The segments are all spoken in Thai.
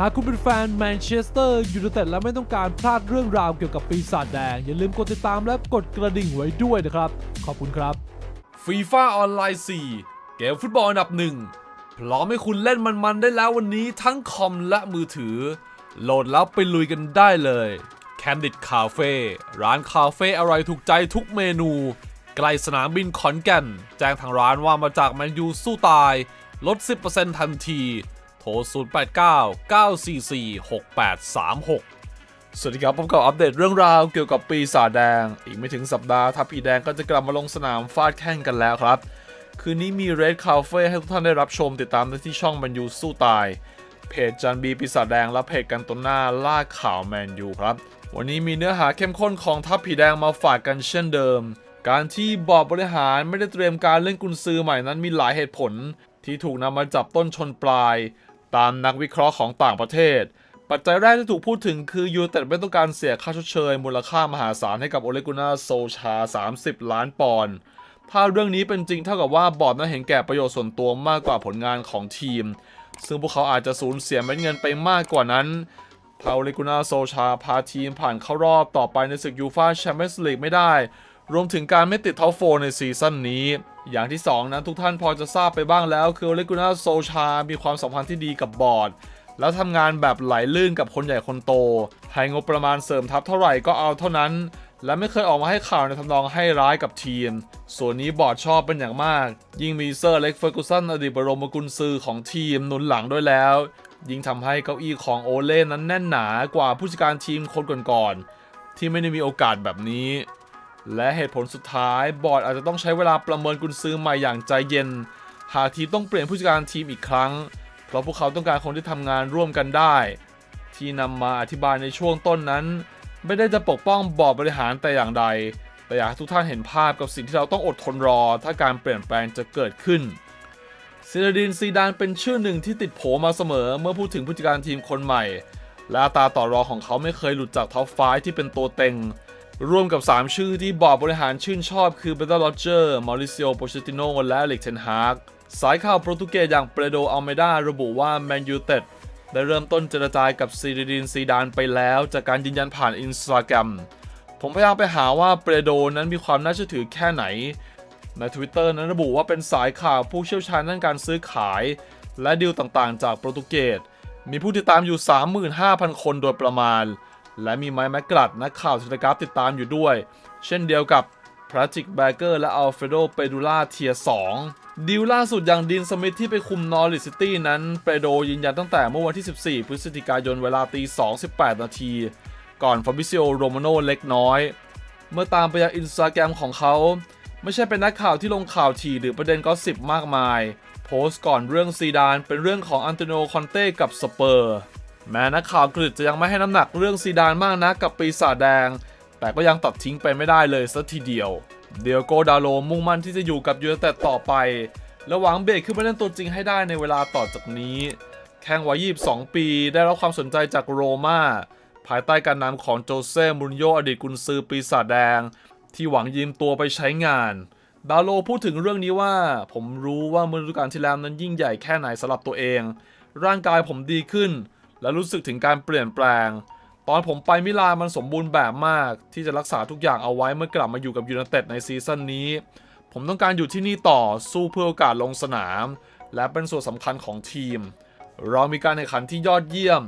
หากคุณเป็นแฟนแมนเชสเตอร์ยูไนเต็ดและไม่ต้องการพลาดเรื่องราวเกี่ยวกับปีศาจแดง อย่าลืมกดติดตามและกดกระดิ่งไว้ด้วยนะครับ ขอบคุณครับฟีฟ่าออนไลน์4เกมฟุตบอลอันดับหนึ่งพร้อมให้คุณเล่นมันๆได้แล้ววันนี้ทั้งคอมและมือถือ โหลดแล้วไปลุยกันได้เลย Candid Cafe ร้านคาเฟ่อร่อยถูกใจทุกเมนูใกล้สนามบินขอนแก่น แจ้งทางร้านว่ามาจากแมนยูสู้ตาย ลด 10%ทันที ทร 089 944 6836 สวัสดีครับผมกับอัปเดตเรื่องราวเกี่ยวกับปีศาจแดง อีกไม่ถึงสัปดาห์ทัพพีแดงก็จะกลับมาลงสนามฟาดแข่งกันแล้วครับ คืนนี้มี Red Cafe ให้ทุกท่านได้รับชมติดตามได้ที่ช่องแมนยูสู้ตายเพจจันบีปีศาจแดงและเพจกันตนหน้าล่าข่าวแมนยูครับ วันนี้มีเนื้อหาเข้มข้นของทัพผีแดงมาฝากกันเช่นเดิม การที่บอร์ดบริหารไม่ได้เตรียมการเล่นกุนซือใหม่นั้นมีหลายเหตุผล ที่ถูกนำมาจับต้นชนปลาย ตามนักวิเคราะห์ของต่างประเทศ ปัจจัยแรกที่ถูกพูดถึงคือยูเต็ดไม่ต้องการเสียค่าชดเชย มูลค่ามหาศาลให้กับโอเลกุนาโซชา 30 ล้านปอนด์ถ้าเรื่องนี้เป็นจริงเท่ากับว่าบอร์ดนั้นเห็นแก่ประโยชน์ส่วนตัวมากกว่าผลงานของทีม ซึ่งพวกเขาอาจจะสูญเสียเม็ดเงินไปมากกว่านั้นพาโอเลกุนาโซชาพาทีมผ่านเข้ารอบต่อไปในศึกยูฟาแชมเปี้ยนส์ลีกไม่ได้ รวมถึงการไม่ติดท็อปโฟร์ในซีซั่นนี้ อย่างที่ 2 นั้นทุกท่านพอจะทราบไปบ้างแล้ว คือเลกุนาโซชา มีความสัมพันธ์ที่ดีกับบอร์ด แล้วทำงานแบบไหลลื่นกับคนใหญ่คนโต ให้งบประมาณเสริมทัพเท่าไหร่ก็เอาเท่านั้น และไม่เคยออกมาให้ข่าวในทำนองให้ร้ายกับทีม ส่วนนี้บอร์ดชอบเป็นอย่างมาก ยิ่งมีเซอร์เล็กเฟอร์กูสันอดีตบรมกุญซือของทีมหนุนหลังด้วยแล้ว ยิ่งทำให้เก้าอี้ของโอเล่นั้นแน่นหนากว่าผู้จัดการทีมคนก่อนๆที่ไม่ได้มีโอกาสแบบนี้ และเหตุผลสุดท้ายบอร์ดอาจจะต้องใช้เวลาประเมินกุญซือใหม่อย่างใจเย็น หากทีมต้องเปลี่ยนผู้จัดการทีมอีกครั้ง เพราะพวกเขาต้องการคนที่ทำงานร่วมกันได้ ที่นำมาอธิบายในช่วงต้นนั้น ไม่ได้จะปกป้องบอร์ดบริหารแต่อย่างใด แต่อยากให้ทุกท่านเห็นภาพกับสิ่งที่เราต้องอดทนรอ ถ้าการเปลี่ยนแปลงจะเกิดขึ้นซินดินซีดานเป็นชื่อหนึ่งที่ติดโผมาเสมอเมื่อพูดถึงผู้จัดการทีมคนใหม่ และตาต่อรองของเขาไม่เคยหลุดจากท็อปไฟที่เป็นตัวเต็ง ร่วมกับ 3 ชื่อที่บอร์ดบริหารชื่นชอบคือเบเตอร์โรเจอร์มอริซิโอโปเชติโนและเล็กเทนฮากสายข่าวโปรตุเกสอย่างเปโดอัลเมดาระบุว่าแมนยูเต็ดได้เริ่มต้นเจรจากับซีดินซีดานไปแล้ว จากการยืนยันผ่านอินสตาแกรมผมพยายามไปหาว่าเปโดนั้นมีความน่าเชื่อถือแค่ไหน ใน Twitter นั้นระบุว่าเป็นสายข่าวผู้เชี่ยวชาญด้านการซื้อขาย และดีลต่างๆ จากโปรตุเกสมีผู้ติดตามอยู่ 35,000 คนโดยประมาณ และมีไมค์แมกกัดนักข่าวเทเลกราฟติดตามอยู่ด้วย เช่นเดียวกับพราจิกแบเกอร์และอัลเฟโดเปดูล่าเทีย2ดีลล่าสุดอย่างดินสมิธที่ไปคุมนอริสซิตี้นั้นเปโดยืนยันตั้งแต่เมื่อวันที่ 14 พฤศจิกายนเวลาตี2.18 นาที ก่อนฟาบิซิโอโรมาโนเล็กน้อย เมื่อตามไปยังอินสตาแกรมของเขา ไม่ใช่เป็นนักข่าวที่ลงข่าวถี่หรือประเด็นก็สิบมากมาย โพสต์ก่อนเรื่องซีดานเป็นเรื่องของอันโตนิโอคอนเต้กับสเปอร์ แม้นักข่าวกรีกจะยังไม่ให้น้ำหนักเรื่องซีดานมากนักกับปีศาจแดง แต่ก็ยังตัดทิ้งไปไม่ได้เลยสัทีเดียว เดียโกดาโลมุ่งมั่นที่จะอยู่กับยูไนเต็ดต่อไป และหวังเบรกขึ้นมาเล่นตัวจริงให้ได้ในเวลาต่อจากนี้ แข่งวัย 22 ปีได้รับความสนใจจากโรม่าภายใต้การนำของโจเซ่มูรินโญ่อดีตกุนซือปีศาจแดง ที่หวังยืมตัวไปใช้งานดาโลพูดถึงเรื่องนี้ว่า ผมรู้ว่าเมื่อฤดูกาลที่แล้วนั้นยิ่งใหญ่แค่ไหนสำหรับตัวเอง ร่างกายผมดีขึ้น และรู้สึกถึงการเปลี่ยนแปลง ตอนผมไปมิลานมันสมบูรณ์แบบมาก ที่จะรักษาทุกอย่างเอาไว้เมื่อกลับมาอยู่กับยูไนเต็ดในซีซั่นนี้ ผมต้องการอยู่ที่นี่ต่อสู้เพื่อโอกาสลงสนาม และเป็นส่วนสำคัญของทีม เรามีการแข่งขันที่ยอดเยี่ยม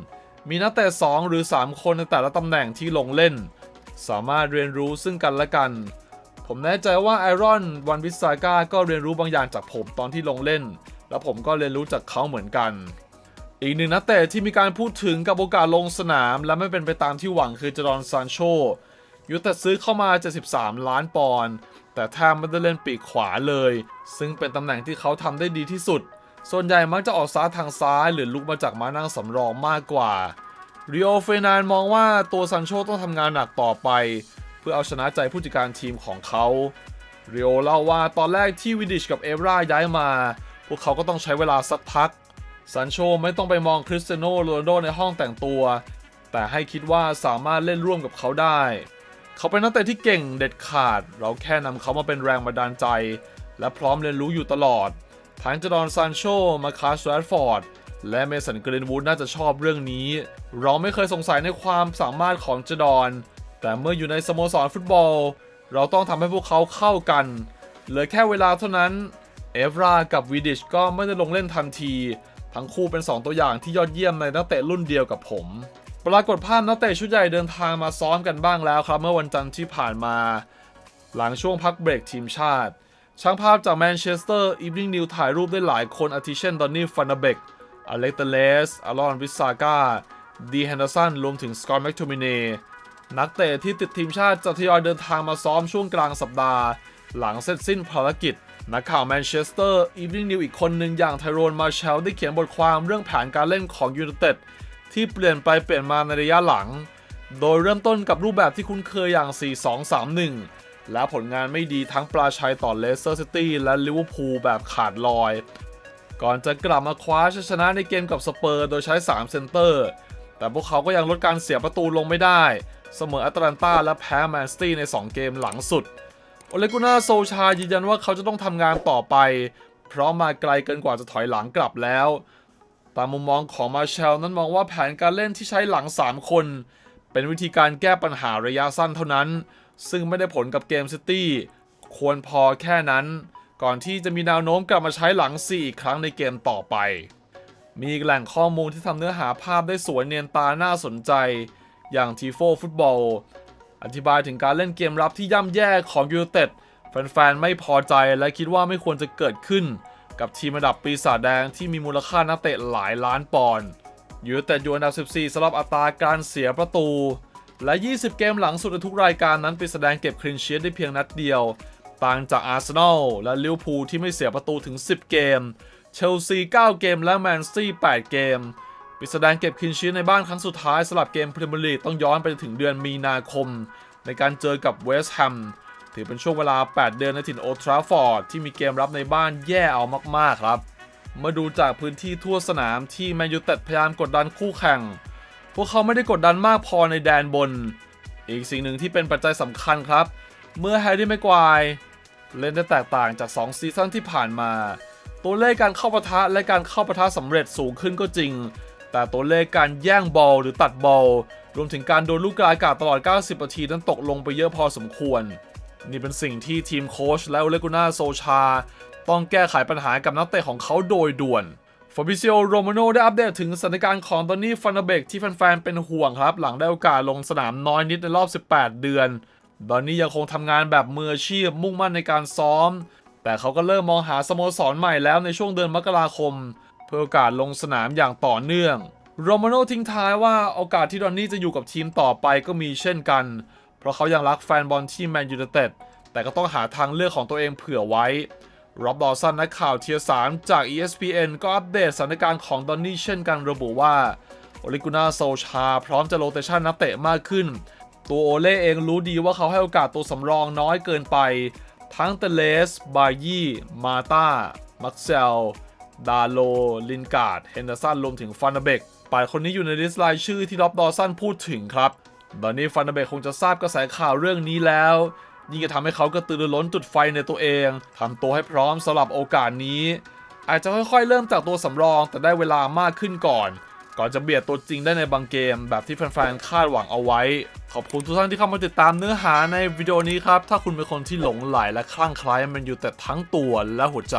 มีนักเตะ2หรือ 3 คนในแต่ละตำแหน่งที่ลงเล่น สามารถเรียนรู้ซึ่งกันและกัน ผมแน่ใจว่าไอรอนวันวิสาก้าก็เรียนรู้บางอย่างจากผมตอนที่ลงเล่น และผมก็เรียนรู้จากเขาเหมือนกัน อีกหนึ่งนักเตะที่มีการพูดถึงกับโอกาสลงสนาม และไม่เป็นไปตามที่หวังคือจอร์นซานโชยูแต่ซื้อเข้ามา 73 ล้านปอนด์แต่แทบไม่ได้เล่นปีกขวาเลย ซึ่งเป็นตำแหน่งที่เขาทำได้ดีที่สุด ส่วนใหญ่มักจะออกซ้ายทางซ้ายหรือลุกมาจากมานั่งสำรองมากกว่าริโอเฟนานมองว่าตัวซันโชต้องทำงานหนักต่อไป เพื่อเอาชนะใจผู้จัดการทีมของเขาริโอเล่าว่าตอนแรกที่วิดิชกับเอฟราย้ายมา พวกเขาก็ต้องใช้เวลาสักพัก ซันโชไม่ต้องไปมองคริสเตียโนโรนัลโดในห้องแต่งตัว แต่ให้คิดว่าสามารถเล่นร่วมกับเขาได้ เขาเป็นนักเตะที่เก่งเด็ดขาด เราแค่นำเขามาเป็นแรงบันดาลใจ และพร้อมเรียนรู้อยู่ตลอดทั้งจดอนซานโชมาคาสแรดฟอร์ดและเมสันกรีนวูดน่าจะชอบเรื่องนี้ เราไม่เคยสงสัยในความสามารถของเจดอน แต่เมื่ออยู่ในสโมสรฟุตบอล เราต้องทำให้พวกเขาเข้ากัน เหลือแค่เวลาเท่านั้น เอฟรากับวีดิชก็ไม่ได้ลงเล่นทันที ทั้งคู่เป็น 2 ตัวอย่างที่ยอดเยี่ยมในนักเตะรุ่นเดียวกับผม ปรากฏภาพนักเตะชุดใหญ่เดินทางมาซ้อมกันบ้างแล้วครับ เมื่อวันจันทร์ที่ผ่านมา หลังช่วงพักเบรกทีมชาติ ช่างภาพจากแมนเชสเตอร์อีฟนิ่งนิวถ่ายรูปได้หลายคนอาทิเช่นดอนนี่ฟันเบกอเล็กเตเลสอารอนวิสากาดีแฮนเดอร์สันรวมถึงสกอตแมคโทมิเนนักเตะที่ติดทีมชาติจะทยอยเดินทางมาซ้อมช่วงกลางสัปดาห์ หลังเสร็จสิ้นภารกิจ นักข่าวแมนเชสเตอร์อีฟนิ่งนิวอีกคนหนึ่งอย่างไทโรนมาเชลได้เขียนบทความเรื่องแผนการเล่นของยู i นเต็ดที่เปลี่ยนไปเปลี่ยนมาในระยะหลัง โดยเริ่มต้นกับรูปแบบที่คุ้นเคยอย่าง 4-2-3-1 และผลงานไม่ดีทั้งปลาชัยต่อเลสเตอร์ซิตี้และลิเวอร์พูลแบบขาดลอย ก่อนจะกลับมาคว้าชัยชนะในเกมกับสเปอร์โดยใช้ 3 เซนเตอร์ แต่พวกเขาก็ยังลดการเสียประตูลงไม่ได้ เสมอแอตแลนตาและแพ้แมนซิตี้ใน 2 เกมหลังสุด โอเลกุน่าโซชายืนยันว่าเขาจะต้องทำงานต่อไป เพราะมาไกลเกินกว่าจะถอยหลังกลับแล้ว ตามมุมมองของมาเชลนั้นมองว่าแผนการเล่นที่ใช้หลัง 3 คน เป็นวิธีการแก้ปัญหาระยะสั้นเท่านั้น ซึ่งไม่ได้ผลกับเกมซิตี้ควรพอแค่นั้น ก่อนที่จะมีแนวโน้มกลับมาใช้หลัง 4 อีกครั้งในเกมต่อไป มีแหล่งข้อมูลที่ทำเนื้อหาภาพได้สวยเนียนตาน่าสนใจ อย่างทีโฟฟุตบอล อธิบายถึงการเล่นเกมรับที่ย่ำแย่ของยูเต็ดแฟนๆ ไม่พอใจและคิดว่าไม่ควรจะเกิดขึ้น กับทีมระดับปีศาจแดงที่มีมูลค่านักเตะหลายล้านปอนด์ยูเต็ดอยู่อันดับ 14สำหรับอัตราการเสียประตู และ 20 เกมหลังสุดในทุกรายการนั้นปีศาจแดงเก็บคลีนชีทได้เพียงนัดเดียว ต่างจากอาร์เซนอลและลิเวอร์พูลที่ไม่เสียประตูถึง 10 เกม เชลซี 9 เกมและแมนซี 8 เกม ปิดแสดงเก็บคลีนชีในบ้านครั้งสุดท้ายสำหรับเกมพรีเมียร์ลีกต้องย้อนไปถึงเดือนมีนาคม ในการเจอกับเวสต์แฮมถือเป็นช่วงเวลา 8 เดือนในถิ่นโอทราฟอร์ดที่มีเกมรับในบ้านแย่เอามาก ๆ ครับมื่อดูจากพื้นที่ทั่วสนามที่แมนยูเต็ดพยายามกดดันคู่แข่ง พวกเขาไม่ได้กดดันมากพอในแดนบน อีกสิ่งหนึ่งที่เป็นปัจจัยสำคัญครับ เมื่อแฮร์รี่แม็กควายเล่นได้แตกต่างจาก 2 ซีซั่นที่ผ่านมา ตัวเลขการเข้าปะทะและการเข้าปะทะสำเร็จสูงขึ้นก็จริง แต่ตัวเลขการแย่งบอลหรือตัดบอลรวมถึงการโดนลูกกลาอากาศตลอด 90 นาทีนั้นตกลงไปเยอะพอสมควร นี่เป็นสิ่งที่ทีมโค้ชและโอเลกุน่าโซชา ต้องแก้ไขปัญหากับนักเตะของเขาโดยด่วนฟ a บิ i ิโอโรมาโนได้อัปเดตถึงสถานการณ์ของตอนนี้ฟันเบกที่แฟนๆเป็นห่วงครับ หลังได้โอกาสลงสนามน้อยนิดในรอบ 18 เดือนตอนนี้ยังคงทำงานแบบมืออาชีพมุ่งมั่นในการซ้อม แต่เขาก็เริ่มมองหาสโมสรใหม่แล้วในช่วงเดือนมกราคม เพื่อโอกาสลงสนามอย่างต่อเนื่องโรมาโนทิ้งท้ายว่าโอกาสที่ดอนนี่จะอยู่กับทีมต่อไปก็มีเช่นกัน เพราะเขายังรักแฟนบอลที่แมนยู i นเต็ดแต่ก็ต้องหาทางเลือกของตัวเองเผื่อไว้ร็อบดอสันนักข่าวเทียสามจาก ESPN ก็อัปเดตสถานการณ์ของดอนนี่เช่นกันระบุว่าโอลิกุน่าโซชา พร้อมจะโรเตชันนักเตะมากขึ้น ตัวโอเล่เองรู้ดีว่าเขาให้โอกาสตัวสำรองน้อยเกินไป ทั้งเตเลส บายี่ มาตา มักเซล ดาโล ลินการ์ด เฮนเดอร์สันรวมถึงฟันเบกแปดคนนี้อยู่ในลิสต์รายชื่อที่ร็อบดอสันพูดถึงครับ ตอนนี้ฟันเบกคงจะทราบกระแสข่าวเรื่องนี้แล้ว ยิ่งจะทำให้เขากระตือรือร้นจุดไฟในตัวเองทำตัวให้พร้อมสำหรับโอกาสนี้ อาจจะค่อยๆ เริ่มจากตัวสำรองแต่ได้เวลามากขึ้นก่อน ก่อนจะเบียดตัวจริงได้ในบางเกม แบบที่แฟนๆคาดหวังเอาไว้ ขอบคุณทุกท่านที่เข้ามาติดตามเนื้อหาในวิดีโอนี้ครับถ้าคุณเป็นคนที่หลงไหลและคลั่งไคล้มันอยู่แต่ทั้งตัวและหัวใจ